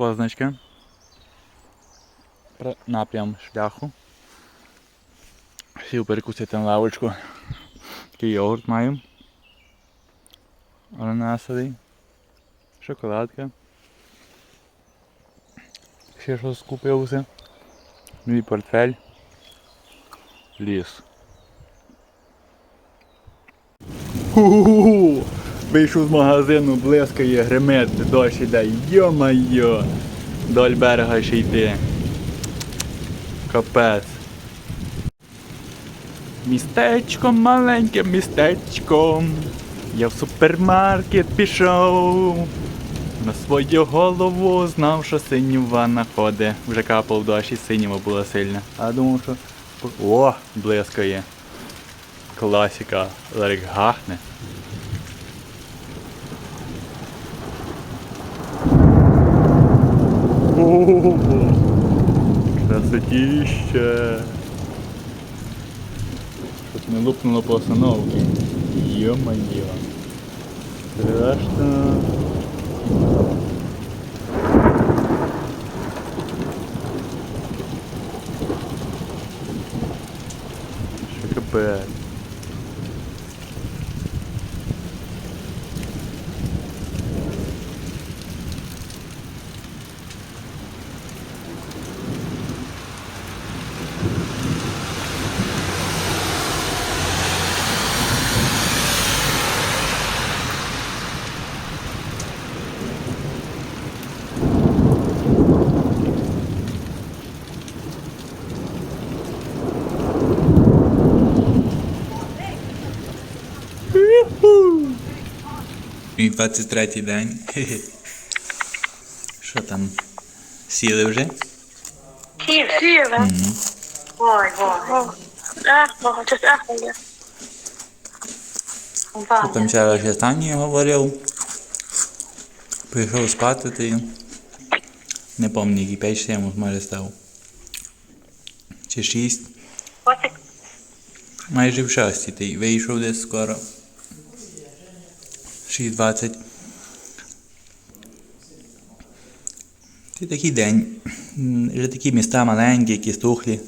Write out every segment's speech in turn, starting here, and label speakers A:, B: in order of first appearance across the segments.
A: позначки. Напрям шляху. Сів перекусити на лавочку. Такий йогурт маю. Ананасовий. Шоколадка. Ще щось купився. Мій портфель. Ліс. Ху-ху-ху! Вийшов з магазину, блискає, гримить, дощ іде. Йо-майо! Доль берега ще йти. Капець. Містечко маленьке містечко. Я в супермаркет пішов. На свою голову знав, що синєва находить. Вже капав дощ і синєва була сильна. А думав, що. О, блискає. Класика. Зараз гахне. Красотіще. Щось не лупнуло по остановці. Йо-моє. Страшно. Що капець.
B: Мій 23-й день. Що там? Сіли вже?
C: Сіли. Сіли. Ой, ой. Ах, це ахує.
B: Що там вчора ще останній говорив. Прийшов спати ти. Не пам'ятаю, який 5-7 може став. Чи 6. Майже в 6 ти вийшов десь скоро. 6.20. Це такий день. Вже такі міста маленькі, якісь тухлі.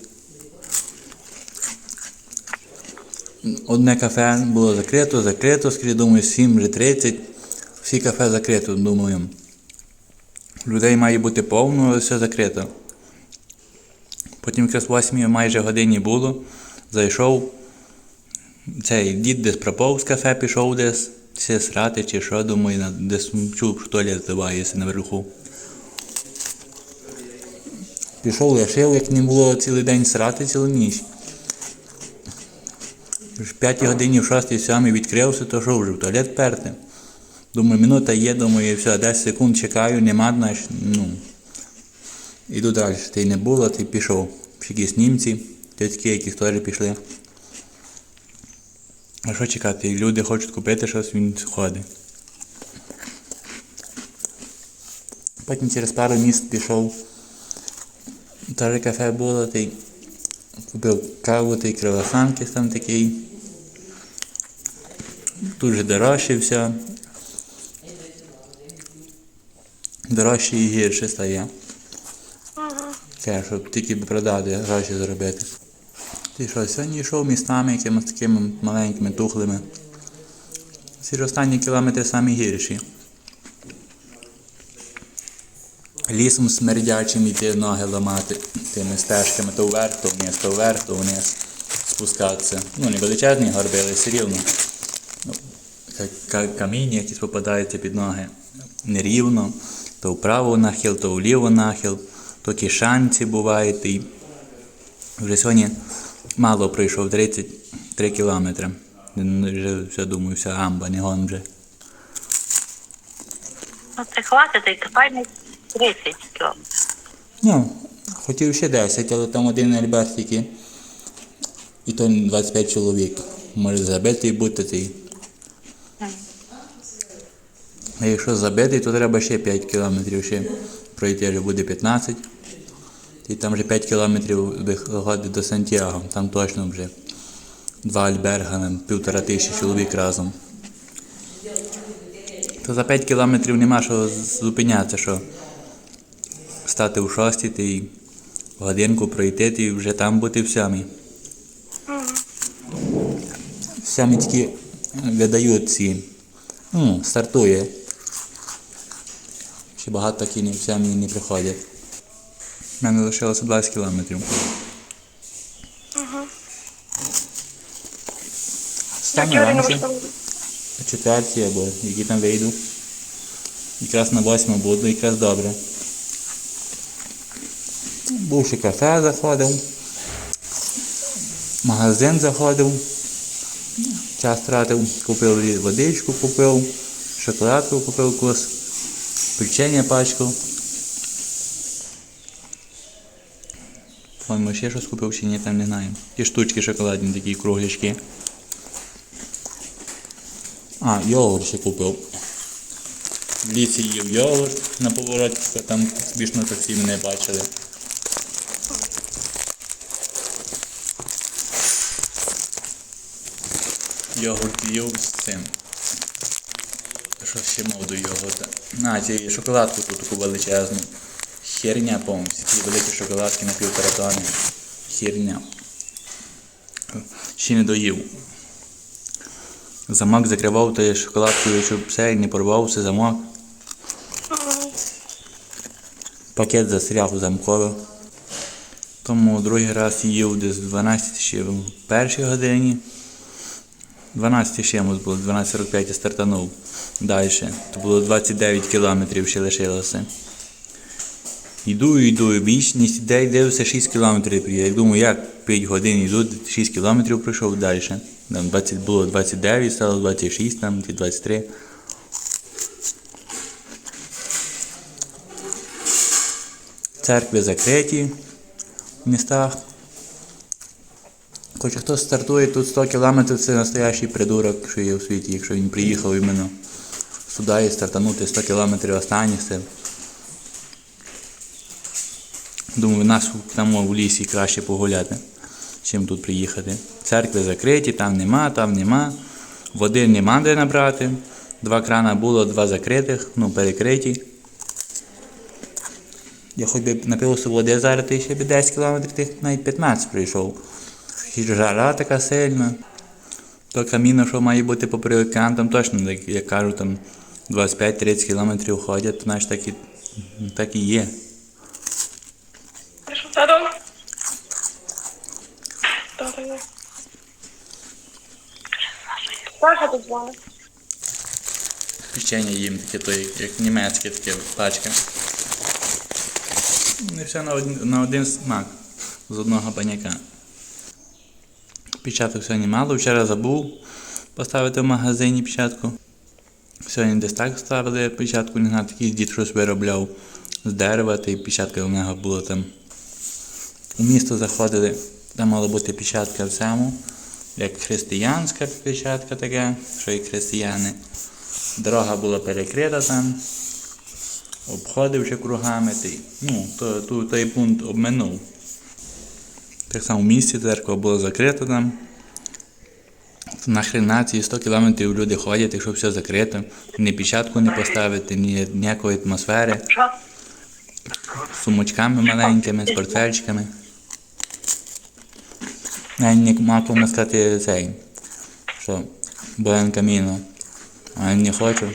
B: Одне кафе було закрито, закрито, скоріше, думаю, 7 вже 30. Всі кафе закрито, думаю. Людей має бути повно, все закрито. Потім якраз 8 майже годині було. Зайшов. Цей дід десь пропав з кафе, пішов десь. Все срати чи що, думаю, чув, що туалет здавається наверху. Пішов, лишив, як не було цілий день срати цілу ніч. В 5 годині, в 6 7 відкрився, то що вже в туалет перти. Думаю, минута є, думаю, і все, 10 секунд чекаю, нема, значить, ну. Іду далі, й не було, ти пішов. Якісь німці, дядьки, які теж пішли. А що чекати? Люди хочуть купити щось, він ходить. Потім через пару міст пішов. Теж кафе було, ти купив каву, ти кривасанки там такий. Тут же дорожче все. Дорожче і гірше стає. Те, щоб тільки продати, гроші заробити. Ти що, сьогодні йшов містами якимось такими маленькими, тухлими. Ці ж останні кілометри самі гірші. Лісом смердячим йти ноги ламати тими стежками то вверх, то вниз, то вверх, то вниз спускатися. Ну, не величезні горби, але все рівно. Ну, ка- ка- каміння якісь попадаються під ноги нерівно, то вправо нахил, то вліво нахил, то кишанці бувають. І вже сьогодні мало пройшов 33 кілометри. Вже все думаю, вся гамба, не гон вже.
C: Ну, це хватить, і тепер 30 кілометрів.
B: Ну, хотів ще 10, але там один альберт тільки. І то 25 чоловік. Може забитий бути цей. А якщо забитий, то треба ще 5 кілометрів ще пройти, вже буде 15. І там вже 5 кілометрів виходить до Сантьяго. Там точно вже два альберга, півтора тисячі чоловік разом. То за 5 кілометрів нема що зупинятися, що встати в шостій та й годинку пройти й вже там бути в сьомій. В тільки видають ці. Ну, стартує. Ще багато такі в сьомій не приходять. У мене лишилося 20 кілометрів. Саме раніше. О четвертій або які там вийду. Якраз на восьму буду, якраз добре. Був ще кафе заходив. Магазин заходив. Час тратив, купив водичку, купив, шоколадку купив кус, печення пачку. По-моєму, ще щось купив чи ні, там не знаю. Ті штучки шоколадні такі круглячки. А, йогурт ще купив. В лісі їв йогурт на повороті, там смішно таксі мене бачили. Йогурт їв з цим. Що ще мав до йогурта? А, ці шоколадку тут таку величезну. Херня повністю. Ті великі шоколадки на півтора тони. Херня. Ще не доїв. Замок закривав тою шоколадкою, щоб все не порвався замок. Пакет застряг у замкові. Тому другий раз їв десь 12 ще в першій годині. 12 чимось було, 12.45 я стартанув далі. То було 29 кілометрів ще лишилося. Йду, йду, більшість день дивився 6 кілометрів. Я думаю, як 5 годин йду, 6 кілометрів пройшов далі. Там 20, було 29, стало 26, там ті 23. Церкви закриті в містах. Хоч хто стартує тут 100 кілометрів, це настоящий придурок, що є у світі, якщо він приїхав іменно сюди і стартанути 100 кілометрів останніх. Це Думаю, нас там в лісі краще погуляти, чим тут приїхати. Церкви закриті, там нема, там нема. Води нема де набрати. Два крана було, два закритих, ну перекриті. Я хоч би напився води зараз, то ще б 10 кілометрів, тих навіть 15 прийшов. Жара така сильна. То каміно, що має бути попри океан, там точно, як кажу, там 25-30 кілометрів ходять, то значить так і, так і є.
D: Тату. Добре. Саша тут дзвонить.
B: Печення їм таке, то як, як німецьке таке пачка. Не все на один, на один смак з одного баняка. Печаток сьогодні мало, вчора забув поставити в магазині печатку. Сьогодні десь так ставили печатку, не знаю, такий дід щось виробляв з дерева, та й печатка у нього була там. У місто заходили, там мала бути печатка в цьому, як християнська печатка така, що і християни. Дорога була перекрита там, обходив ще кругами, та ну, то, то, той пункт обминув. Так само в місті церква була закрита там. Нахрена ці 100 кілометрів люди ходять, якщо все закрито, ні печатку не поставити, ні ніякої атмосфери, з сумочками маленькими, з портфельчиками. Не маком сказати цей, що Буен Каміно. А я не хочу.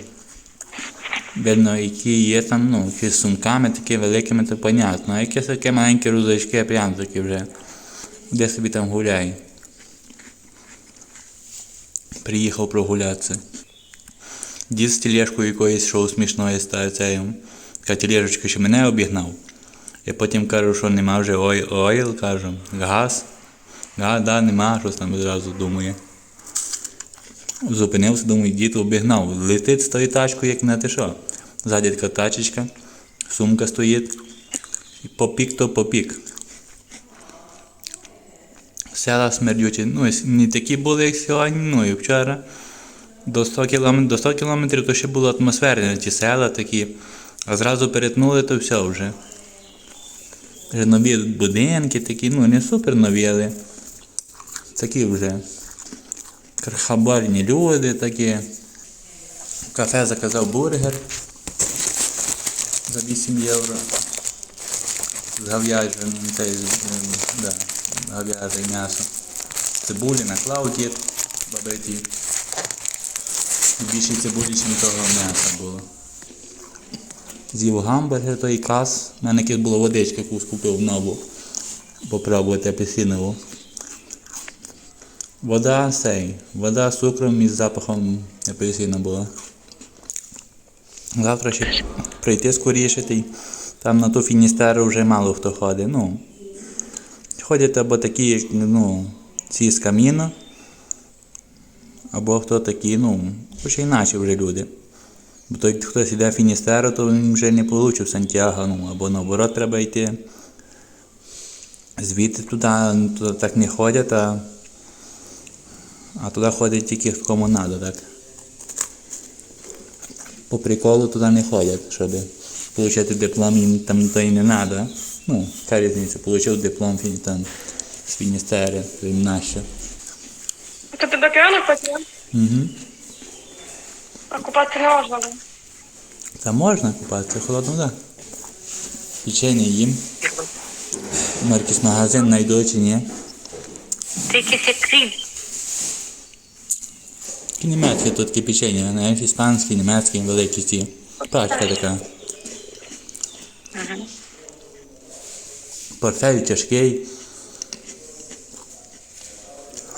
B: Видно, які є там, ну, які з сумками такі великими, то понятно. А якісь такі маленькі рузачки, прям такі вже. Де собі там гуляй. Приїхав прогулятися. Дід з тележкою якоїсь шоу смішної стає цею. Така тележечка, що мене обігнав. Я потім кажу, що нема вже ой- ойл, кажу, газ. Да, да, нема, щось там одразу думає. Зупинився, думаю, дід обігнав. Летить з тою тачкою, як на те що. Ззаді така тачечка, сумка стоїть. Попік то попік. Села смердючі. Ну, не такі були, як сьогодні, ну і вчора. До 100 кілометрів, до 100 кілометрів то ще було атмосферне, ті села такі. А зразу перетнули, то все вже. Вже нові будинки такі, ну не супер нові, але такі вже крахабарні люди такі. В кафе заказав бургер за 8 євро. з говяжим, ем, да, говяже м'ясо. Цибулі наклав дід бабиті. Більше цибулі, ніж того м'яса було. З'їв гамбургер, той кас. У мене якась була водичка, яку скупив нову. Попробувати апельсинову. Вода сей. Вода з цукром і з запахом апельсина була. Завтра ще прийти скоріше, та там на ту фіністеру вже мало хто ходить. Ну, ходять або такі, ну, ці з каміна, або хто такі, ну, ще інакше вже люди. Бо той, хтось йде в фіністеру, то він вже не получив Сантьяго, ну, або наоборот треба йти. Звідти туди, ну, туди так не ходять, а, а туди ходять тільки кому надо, так. По приколу туди не ходять, щоб отримати диплом їм там то і не треба. Ну, яка різниця, отримав диплом фі- там, з фіністери, то їм нащо.
D: Это ты до океана хотел?
B: Угу.
D: А купаться не можно было.
B: Та можна купатися, холодно, так. Да. Печення їм. Маркіс магазин знайду чи ні.
C: Це якийсь крім.
B: Тут такі печення, знаєш, іспанські, німецькі, великі ці. Пачка така. Портфель тяжкий.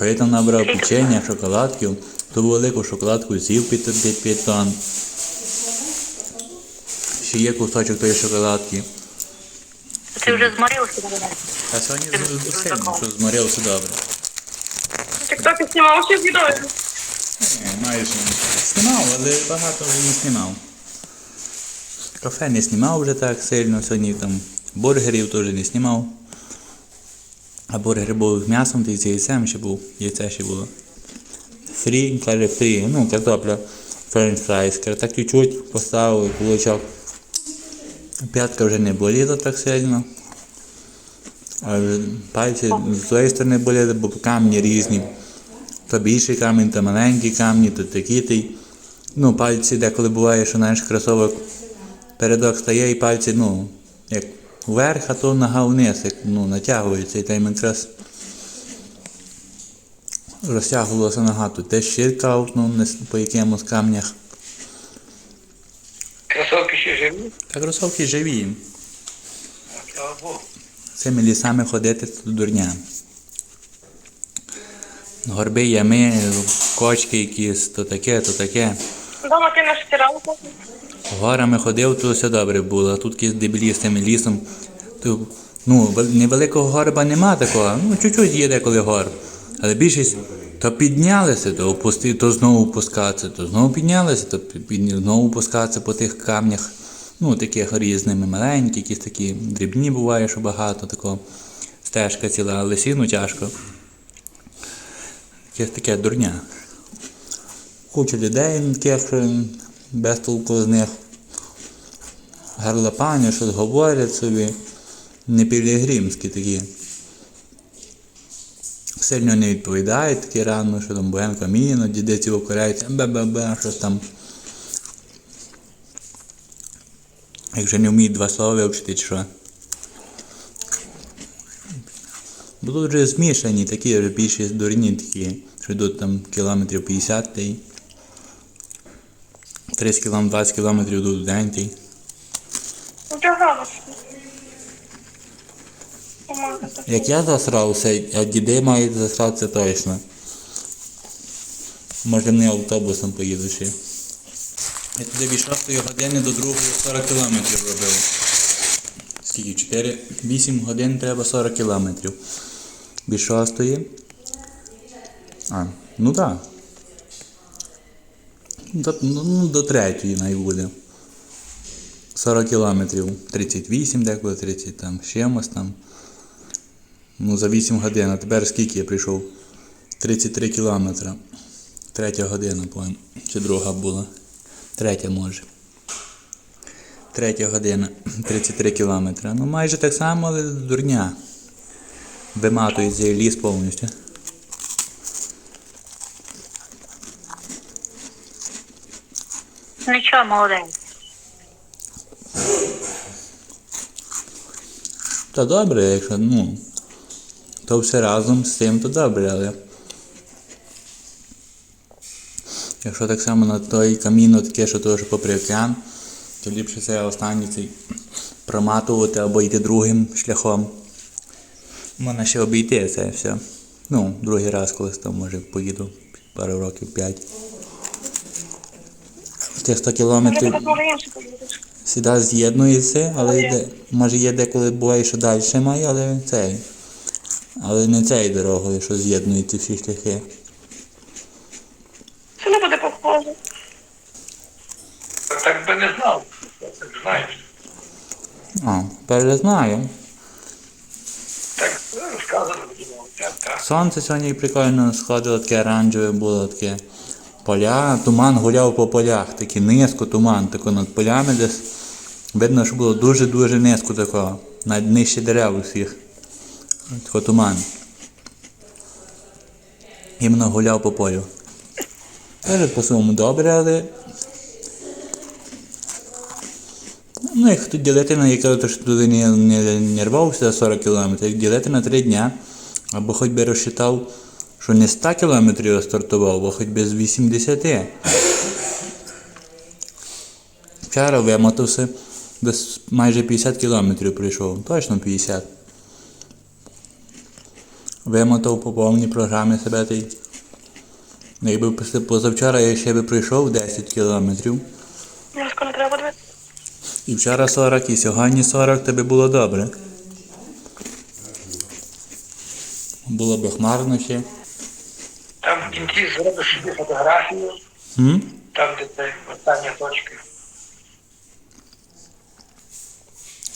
B: Я там набрав печення, шоколадків, ту велику шоколадку з'їв під, під 5 тонн. Ще є кусочок тої шоколадки.
C: Ти вже зморився, мабуть.
B: А сьогодні з- з- сильно, що зморився добре.
D: Тикток снимал все видео.
B: Ні, майже знімав, але багато вже не знімав. Кафе не знімав вже так сильно, сьогодні там бургерів теж не знімав. А бургери були з м'ясом, й з яйцем ще був, яйце ще було. Фрі, каже фрі, ну картопля, френч фрайс, так чуть-чуть поставив кулачок. П'ятка вже не боліла так сильно. А пальці з тої сторони боліли, бо камні різні. То більший камінь, то маленькі камні, то такі ти. Ну, пальці деколи буває, що знаєш, кросовок передок стає і пальці, ну, як вверх, а то нога вниз, як ну, натягується, і там якраз розтягувалася нога. Тут теж щірка ну, по якимось камнях.
E: Кросовки ще живі?
B: Та кросовки живі.
E: Слава Богу.
B: Цими лісами ходити то дурня. Горби, ями, кочки якісь, то таке, то таке.
D: Дома ты наш стиралку.
B: Горами ходив, то все добре було. Тут якісь дебілі з тим лісом. То, ну, невеликого горба нема такого. Ну, чуть-чуть є деколи гор. Але більшість то піднялися, то опусти, то знову опускатися, то знову піднялися, то пі- під- знову опускатися по тих камнях. Ну, таких різними маленькі, якісь такі дрібні буває, що багато такого. Стежка ціла, але сіну тяжко. Якесь таке дурня. Куча людей е, без толку з них. Гарлопані щось говорять собі. Не пілігримські такі. Сильно не відповідають такі рано, що там Буенко Міно, дідиці укоряються, бе-бе-бе, щось там. Як вже не вміють два слова вивчити, що. Тут вже змішані такі, вже більші дурні такі, що йдуть там кілометрів 50 й 30 км, 20 км йдуть в день й.
D: У тебя градус. По-моему, это
B: Як я засрався, а діди мають засратися точно. Може не автобусом поїду ще. Я туди від 6 години до 2 40 кілометрів робив. Скільки? 4? 8 годин треба 40 кілометрів. Від 6. А, ну так. До, ну, ну, до 3 най буде. 40 кілометрів. 38 деколи, 30 там, чимось там. Ну, за 8 годин, а тепер скільки я прийшов? 33 кілометри. Третя година, по Чи друга була? Третя може. Третя година, 33 кілометри. Ну майже так само, але дурня. Цей ліс повністю.
C: Нічого, молодець.
B: Та добре, якщо, ну, то все разом з тим, то добре, але. Якщо так само на той каміно таке, що теж попри океан, то ліпше це останній цей проматувати або йти другим шляхом. Можна ще обійти це все. Ну, другий раз колись там може поїду пару років п'ять. Тих 100 кілометрів сюди з'єднується, але йде, може є деколи буває, що далі має, але цей. Але не цією дорогою, що з'єднується всі шляхи.
D: Це не буде похоже.
E: Так би не знав. Так знаєш.
B: А, тепер знаю.
E: Так розказано було. Так, так.
B: Сонце сьогодні прикольно сходило, таке оранжеве було таке. Поля, туман гуляв по полях, такий низько туман, тако над полями десь. Видно, що було дуже-дуже низько такого. Навіть нижче дерев усіх. Тако туман. Іменно гуляв по полю. Теж по своєму добре, але. Ну, як тут ділити на яке то, що туди не, не, не рвався 40 км, як ділити на 3 дня, або хоч би розчитав, що не 100 км я стартував, бо хоч би з 80. Вчора вимотався, десь майже 50 км прийшов, точно 50. Вимотав по повній програмі себе той. Якби після позавчора я ще би пройшов 10 кілометрів. І вчора 40, і сьогодні 40, тобі було добре. Було б хмарно ще.
E: Там в кінці зробиш собі фотографію,
B: М?
E: там, де це остання точка.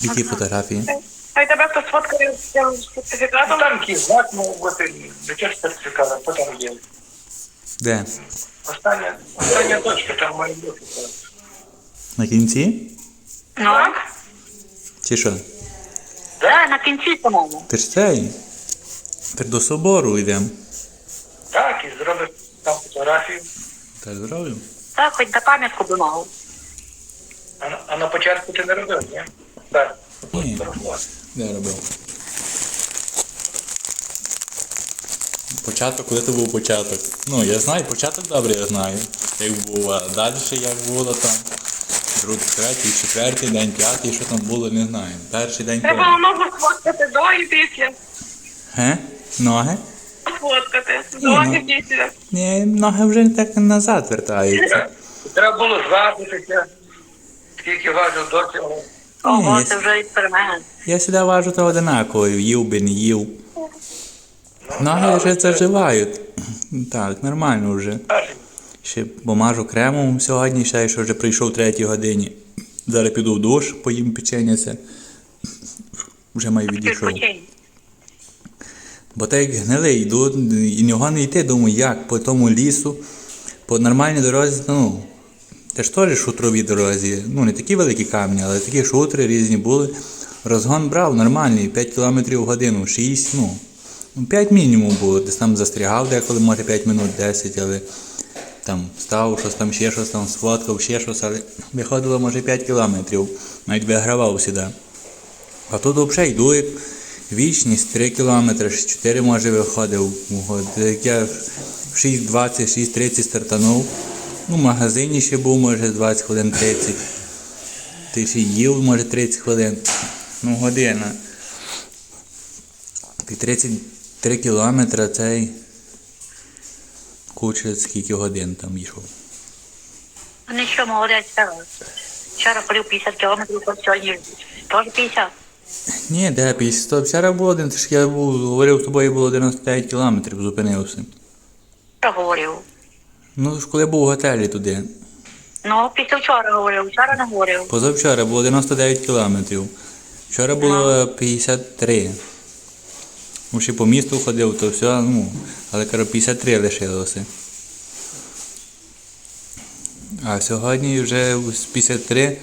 B: Які фотографії?
D: А й тебе хтось фоткає з цим сертифікатом.
E: там якийсь знак мав бути, дитячий сертифікат, а потім є.
B: Де?
E: Остання, остання точка там має бути.
B: На кінці?
C: Ну,
B: Чи що?
C: да, на кінці самому.
B: Ти ж цей? Ти до собору йдемо.
E: Так, і зробиш там фотографію.
B: Так зроблю.
C: Так, хоч на пам'ятку би мав.
E: А, на- а на початку ти не робив, ні? Так.
B: Ні. Де робив? Початок, коли то був початок? Ну, я знаю, початок добре я знаю. Як був, а далі як було там. Другий, третій, четвертий день, п'ятий, що там було, не знаю. Перший день
D: Треба було ногу сфоткати до і після.
B: Ге? Ноги?
D: Сфоткати. До
B: ну.
D: і.
B: Ні, ноги вже так назад вертаються.
E: Треба було зважитися, скільки важив до цього.
C: Ого, це вже експеримент.
B: Я сюди важу то одинаково, їв би, не їв. Ноги вже заживають. Так, нормально вже. Ще помажу кремом сьогодні, ще що вже прийшов в третій годині. Зараз піду в душ, поїм печення це. Вже маю відійшов. Бо так як йду і нього не йти, думаю, як по тому лісу, по нормальній дорозі, ну, це ж теж шутрові дорозі. Ну, не такі великі камні, але такі шутри різні були. Розгон брав нормальний, 5 км в годину, 6, ну, ну 5 мінімум було. Десь там застрягав деколи, може 5 минут 10, але там став, щось там ще щось там сфоткав, ще щось, але виходило може 5 кілометрів, навіть вигравав сюди. А тут взагалі йду вічність 3 кілометри, 4 може виходив. Я в 6.20, 6.30 стартанув. Ну, в магазині ще був, може, 20 хвилин 30. Ти ще їв, може, 30 хвилин. Ну, година. Ти 33 кілометри цей. Куча скільки годин там йшов.
C: Ну нічого, молодець. Вчора полів 50 кілометрів, сьогодні теж 50.
B: Ні, де 50. Вчора було один, ж я був, говорив з тобою, було 99 кілометрів, зупинився.
C: Що говорив?
B: Ну, ж коли був у готелі туди.
C: Ну, після вчора говорив, вчора не говорив.
B: Позавчора було 99 кілометрів. Вчора було 53. Ну, ще по місту ходив, то все, ну, але кажу, 53 лишилося. А сьогодні вже з 53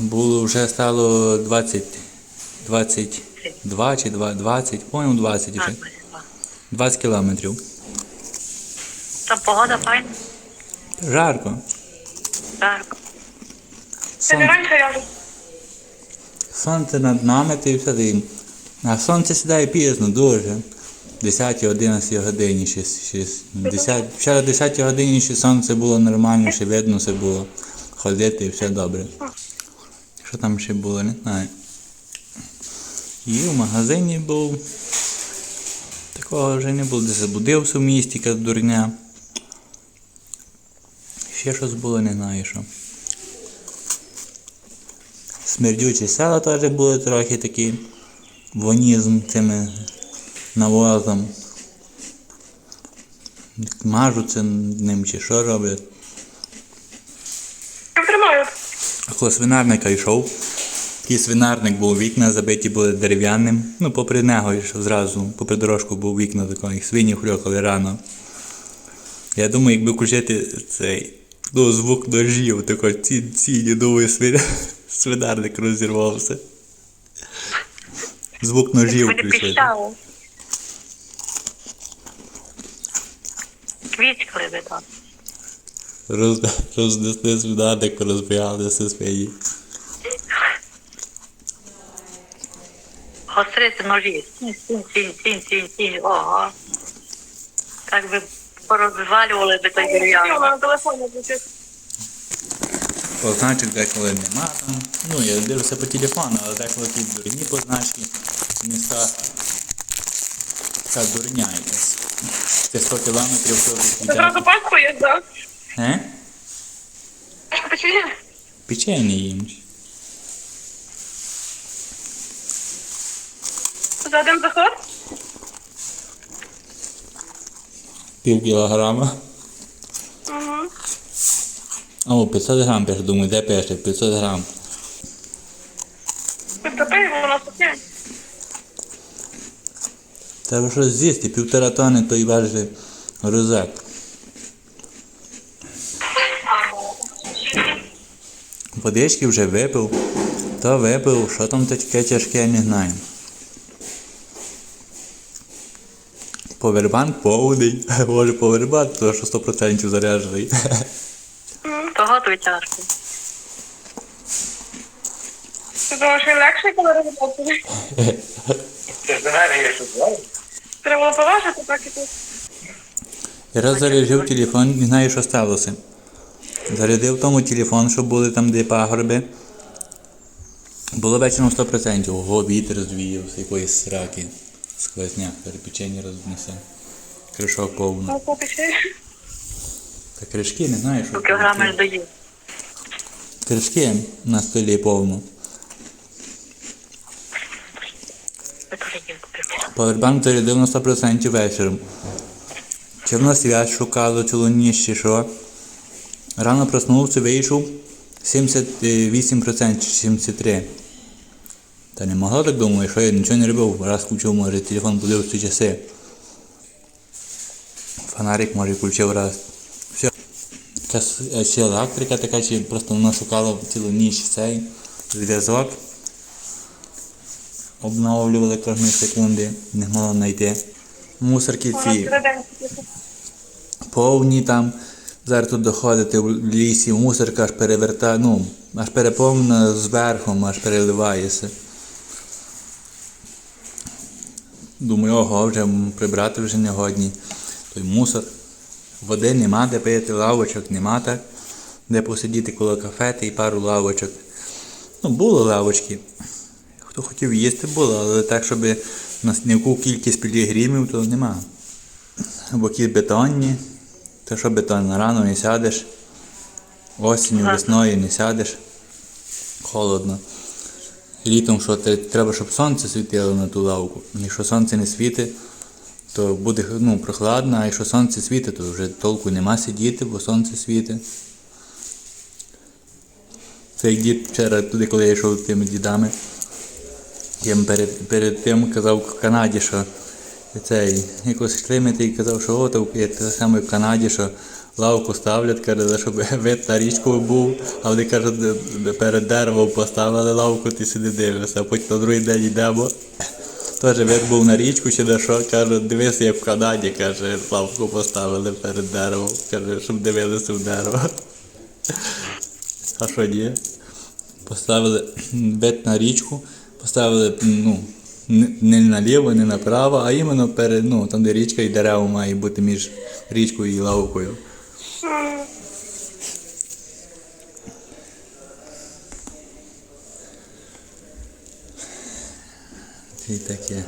B: було вже стало 20, 22 чи 2, 20, по-моєму 20 вже. 20 кілометрів.
C: Там погода файна.
B: Жарко.
D: Це не
B: Сонце, над нами, ти все ти. А сонце сідає пізно, дуже. 10-11 годині ще, ще 10, вчора 10 годині ще сонце було нормально, ще видно все було. Ходити і все добре. Що там ще було, не знаю. І в магазині був. Такого вже не було, де забудився в місті, яка дурня. Ще щось було, не знаю що. Смердючі села теж були трохи такі. Вонізм цими навозом. Мажуться ним чи що роблять.
D: Я тримаю.
B: А свинарника йшов, такий свинарник був, вікна забиті були дерев'яним. Ну, попри нього йшов зразу, попри дорожку був вікна такої, свині хрюкали рано. Я думаю, якби включити цей ну, звук ножів, тако ці, ці думаю, свин... свинарник розірвався. Звук ножів включити.
C: Квічкали би там.
B: Роз... Рознесли свинарник, розбігалися свині.
C: Гострити ножі. Сінь, сінь, сінь, сінь, сінь. Ого. Так би порозвалювали би той дерев'яний.
B: Позначок деколи нема там. Ну, я дивлюся по телефону, але деколи ті дурні позначки. Міста така дурня якась. Це 100 кілометрів що тут
D: зразу паску є, так?
B: Е?
D: Печення?
B: Печення їм.
D: За один заход?
B: Пів кілограма.
D: Угу.
B: О, 500 грам пише, думаю, де пише? 500 грам.
D: Підтопи, воно сухе.
B: Треба щось з'їсти, півтора тони той важить рюкзак. Водички вже випив, то випив, що там таке тяжке, не знаю. Повербанк повний, може повербанк, то що 100% заряджений.
C: Того тобі тяжко.
D: Ти думаєш, він легший, коли роботи?
E: Це ж енергія, що?
D: Треба було поважити, так і тут.
B: Я раз заряджив телефон, не знаю, що сталося. Зарядив тому телефон, щоб були там де пагорби. Було вечором 100%. Ого, вітер звіяв з якоїсь сраки. Сквозняк, перепечення рознесе. Кришок повно.
D: Ну.
B: Та кришки не знаю, що.
C: Кілограми доїв.
B: Кришки на столі повно. Повербанк зарядив на 100% вечором. Чи в нас свят шукало, чи луніш, що. Рано проснувся, вийшов 78% чи 73%. Та не могло так думаю, що я нічого не робив, раз включив, може, телефон будив в ці часи. Фонарик, може, включив раз. Все. Ще електрика така, чи просто вона шукала цілу ніч цей зв'язок. Обновлювали кожні секунди, не могла знайти. Мусорки ці повні там. Зараз тут доходити в лісі, мусорка аж перевертає, ну, аж переповнена зверху, аж переливається. Думаю, ого, вже прибрати вже не годні. Той мусор. Води нема, де пити, лавочок нема так. Де посидіти коло кафети і пару лавочок. Ну, були лавочки. Хто хотів їсти, було, але так, щоб на яку кількість пілігримів, то нема. Боки бетонні. То що бетон, рано не сядеш. Осінню, весною не сядеш. Холодно. Літом, що те- треба, щоб сонце світило на ту лавку. Якщо сонце не світить, то буде ну, прохладно, а якщо сонце світить, то вже толку нема сидіти, бо сонце світить. Це як дід вчора туди, коли я йшов тими дідами. Я їм перед, перед тим казав в Канаді, що цей якось климати і казав, що от те саме в Канаді, що лавку ставлять, каже, щоб вид на річку був, а вони кажуть, перед деревом поставили лавку, ти сиди дивишся, а потім на другий день йдемо. Теж вид був на річку чи на що, каже, дивися, як в Канаді, каже, лавку поставили перед деревом, каже, щоб дивилися в дерево. А що ні? Поставили вид на річку, поставили ну, не- наліво, не направо, а іменно перед, ну, там, де річка і дерево має бути між річкою і лавкою. І таке.